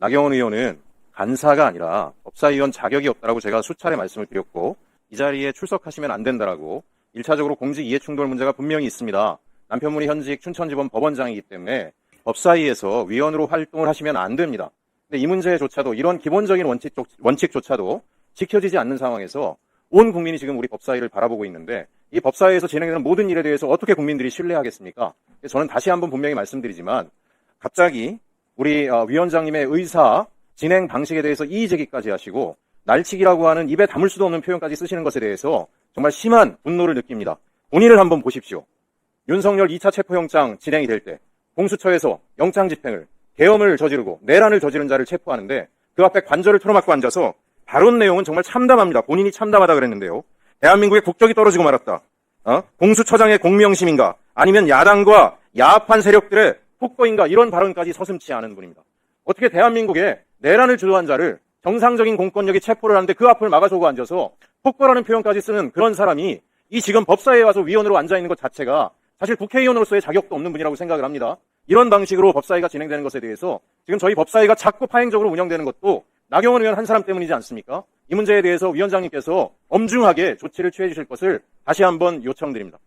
나경원 의원은 간사가 아니라 법사위원 자격이 없다라고 제가 수차례 말씀을 드렸고 이 자리에 출석하시면 안 된다라고 1차적으로 공직 이해 충돌 문제가 분명히 있습니다. 남편분이 현직 춘천지법 법원장이기 때문에 법사위에서 위원으로 활동을 하시면 안 됩니다. 근데 이 문제조차도 이런 기본적인 원칙, 원칙조차도 지켜지지 않는 상황에서 온 국민이 지금 우리 법사위를 바라보고 있는데 이 법사위에서 진행되는 모든 일에 대해서 어떻게 국민들이 신뢰하겠습니까? 저는 다시 한번 분명히 말씀드리지만 갑자기 우리 어, 위원장님의 의사 진행 방식에 대해서 이의 제기까지 하시고 날치기라고 하는 입에 담을 수도 없는 표현까지 쓰시는 것에 대해서 정말 심한 분노를 느낍니다. 본인을 한번 보십시오. 윤석열 2차 체포영장 진행이 될 때 공수처에서 영장 집행을 계엄을 저지르고 내란을 저지른 자를 체포하는데 그 앞에 관절을 틀어막고 앉아서 발언 내용은 정말 참담합니다. 본인이 참담하다 그랬는데요. 대한민국의 국적이 떨어지고 말았다. 어? 공수처장의 공명심인가? 아니면 야당과 야합한 세력들의 폭거인가? 이런 발언까지 서슴치 않은 분입니다. 어떻게 대한민국에 내란을 주도한 자를 정상적인 공권력이 체포를 하는데 그 앞을 막아서고 앉아서 폭거라는 표현까지 쓰는 그런 사람이 이 지금 법사위에 와서 위원으로 앉아 있는 것 자체가 사실 국회의원으로서의 자격도 없는 분이라고 생각을 합니다. 이런 방식으로 법사위가 진행되는 것에 대해서 지금 저희 법사위가 자꾸 파행적으로 운영되는 것도 나경원 의원 한 사람 때문이지 않습니까? 이 문제에 대해서 위원장님께서 엄중하게 조치를 취해 주실 것을 다시 한번 요청드립니다.